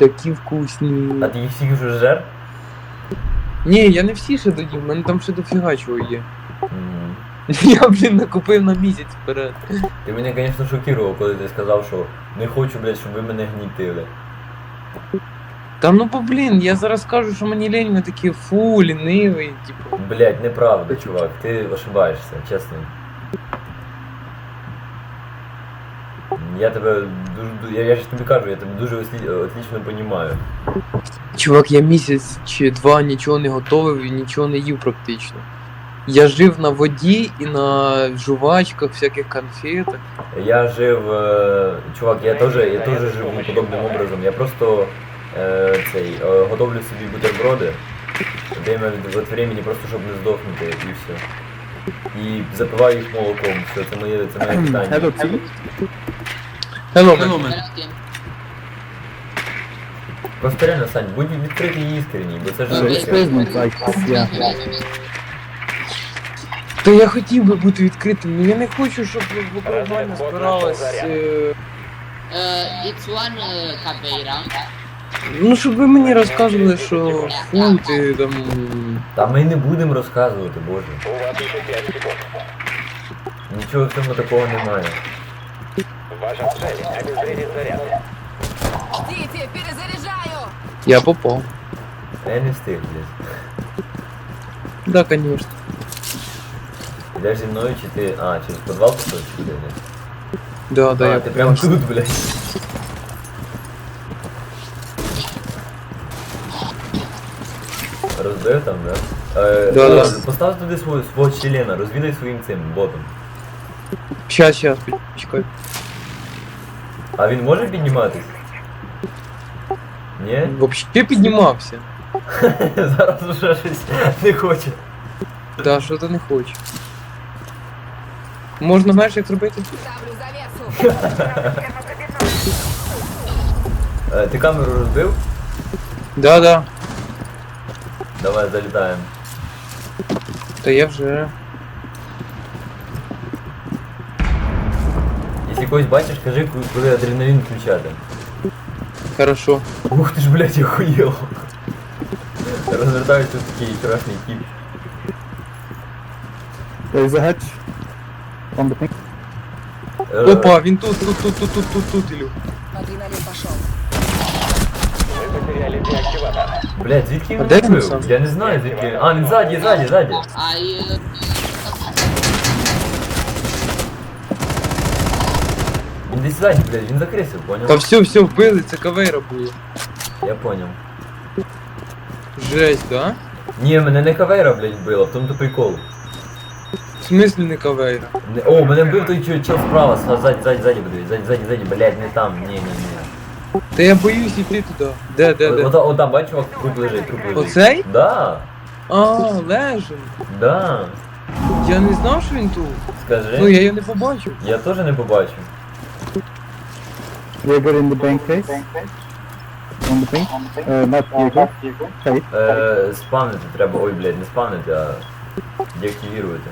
Такі вкусні. А ти їх всіх вже жер? Ні, я не всі ще доїв, в мене там ще дофіга чого є. М. Я, блін, накупив на місяць вперед. Ти мене, звісно, шокував, коли ти сказав, що не хочу, блядь, щоб ви мене гнітили. Та ну бо блін, я зараз кажу, що мені лень, ми такі фу, лінивий, типу. Блядь, неправда, чувак, ти ошибаєшся, чесно. Я тебе дуже, я, ж тобі кажу, я тебе дуже отлично понімаю. Чувак, я місяць чи два нічого не готовив і нічого не їв практично. Я жив на воді і на жувачках, всяких конфетах. Я жив, е, чувак, я теж я теж живу подобним образом. Я просто е, цей е, готовлю собі бутерброди время від времени просто щоб не здохнути і все. І запиваю їх молоком. Все, це моє це моє питання. Hello, team. Hello, man. Просто реально, Сань, будь відкритий і іскренній, бо це ж життя. yeah. Та я хотів би бути відкритим, але я не хочу, щоб вокруг мене збиралась. е, Uh, it's one uh, caveira. Ну, щоб ви мені розказували, що фу, ти там. Та ми не будемо розказувати, боже. Нічого в цьому такого немає. Ждите, перезаряжаю! Я попав. А я не встиг, блядь. Да, конечно. Йдеш зі мною чи ти. А, через підвал пішов чи куди, блядь? Да, да, а, я ти прям попав. тут, блядь. Розбив там, да? Е, Да, о, да. Постав туди свого, свого члена, розвідай своїм цим ботом. Щас, щас, почекай. А він може підніматись? Ні? Вообще піднімався. Зараз уже щось не хоче. Да, що то не хоче. Можна, знаєш, як зробити? Ставлю завесу! Е, ти камеру розбив? Да, да. Давай залітаємо. Та я вже. Якщо когось бачиш, кажи, ку- коли адреналін включати. Хорошо. Ух ти ж, блядь, я хуєл. Розвертаюсь тут такий страшний тип. There is a hatch on the pink. Е, Опа, він тут, тут, тут, тут, тут, тут, тут, Ілю. Адреналин пошел. Блядь, звідки А він де він вбив? сам? Я не знаю звідки. А, він ззаді, ззаді, ззаді. I uh, Він десь ззаді, блядь, він закрився, поняв? Та все, все, вбили, це кавейра було. Я поняв. Жесть, да? Ні, мене не кавейра, блядь, вбила, в тому то прикол. В смислі не кавейра? Не- О, мене вбив той чел чел справа, с- ззаді, ззаді, ззаді, подивись, ззаді, ззаді, ззаді, блядь, не там, ні, ні, ні. Та я боюсь іти туди. Де, де, де? О, о, там, бачиш, чувак, труп лежить, труп лежить. Оцей? Да, А, лежить. да. Я не знав, що він тут. Скажи. Ну, я його не побачив. Я теж не побачив. Jaeger in the bank case. On the pink. Uh, not Jaeger. Sorry. Е, спавнити треба, ой, блядь, не спавнити, а деактивірувати.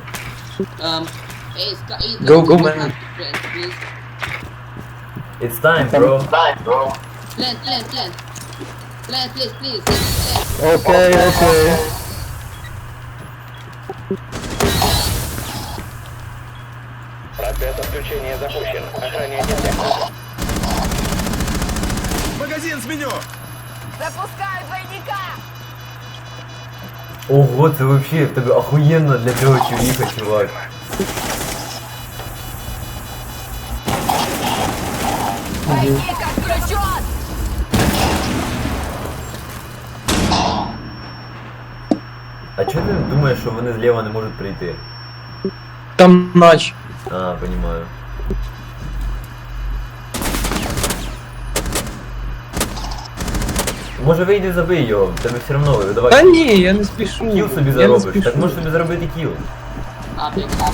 um, hey, Ska- hey, Go, go, Ska- man. Please, It's time, bro. plant, plant, plant. Plant, please, please. Plant. Okay, okay. Процесс отключения запущен. Охранение сектора. Магазин сменю! Запускаю двойника! Ого, це вообще в тебе охуєнно для цього чоловіка, чувак. Двойник отключен! А чого ти думаєш, що вони зліва не можуть прийти? Там нач. А, понімаю. Може вийди забий його, в тебе все одно давай. Та ні, я не спішу. Кіл собі я не заробиш, спішу. так можеш собі заробити кіл. Up, up.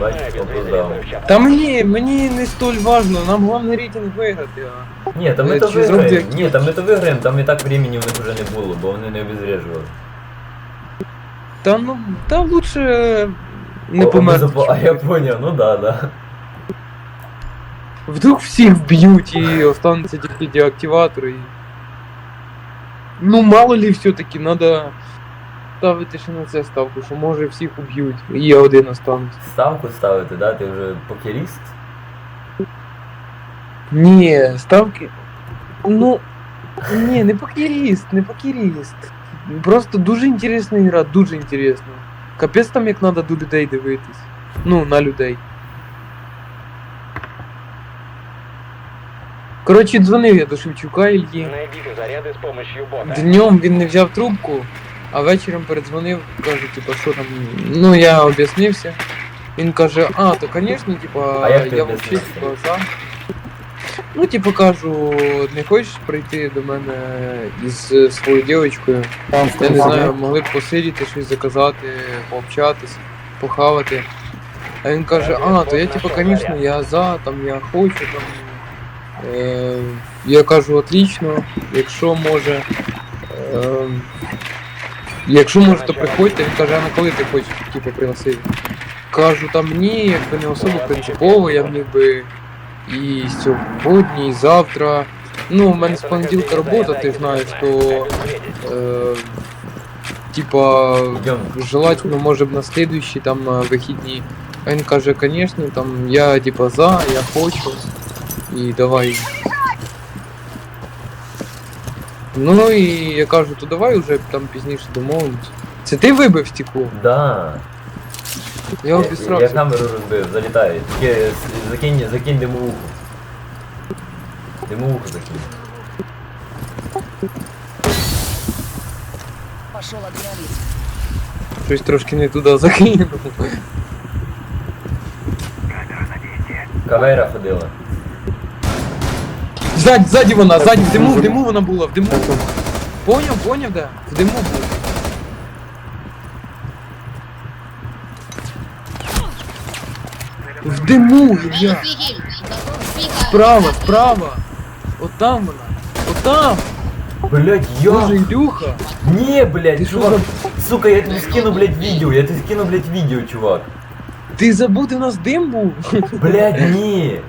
Бач, опоздав. Та мені, мені не столь важно, нам головне рейтинг виграти. А. Ні, там ми Е, то чи виграємо. зробити Ні, там ми то виграємо, там і так времени в них вже не було, бо вони не обезврежували. Та ну, та лучше не О, померти. ми запо- А я поняв, ну да, да. Вдруг всіх вб'ють і остануться тільки деактиватори. І... Ну, мало ли все-таки, надо ставити ще на це ставку, що може всіх уб'ють, і я один останусь. Ставку ставити, да? Ти вже покеріст? Ні, ставки. Ну. Ні, не покеріст, не покеріст. Просто дуже інтересна гра, дуже інтересна. Капець там як треба до людей дивитись. Ну, на людей. Коротше, дзвонив я до Шевчука Ільї. Найдите заряды с помощью бота. Днем він не взяв трубку, а вечором передзвонив, каже, типа, що там. Ну я об'яснився. Він каже, а, то звісно, типа, А як ти я взагалі об'яснився? типа за. Ну, типу, кажу, не хочеш прийти до мене із е, своєю дівчинкою? Там Я не знаю, могли б посидіти, щось заказати, пообщатись, похавати. А він каже, а, то я типу, звісно, я за, там я хочу, там. Е, я кажу, отлично, якщо може. Е, якщо може, то приходьте. Він каже, а на коли ти хочеш, типу, пригласити? Кажу, там ні, якби не особо принципово, я міг би і сьогодні, і завтра. Ну, у мене з понеділка робота, ти знаєш, то. Е, типа, Йдем. желательно, може б на слідуючі там е, вихідні. А він каже, звісно, там я типа за, я хочу. І давай. Ну і я кажу, то давай вже там пізніше домовимось. Це ти вибив стекло? Да. Я Я, обісрався. я камеру розбив, залітаю. Тільки с- закинь, закинь димовуху. Димовуху закинь. Пошел адреналин. Щось трошки не туди закинув. Кавера ходила. Ззаді, ззаді вона, ззаді, в диму, в диму вона була, в диму. Поняв, поняв, да? В диму була. В диму, I Ілля. don't see him. Speak, uh, Справа, справа. Отам вона. Отам. Блять, Боже, я... Ілюха. Не, блять, Ти що чувак. Сука, я тобі скину, блять, відео, я тобі скину, блять, відео, чувак. Ти забув, де в нас дим був? Блять, ні.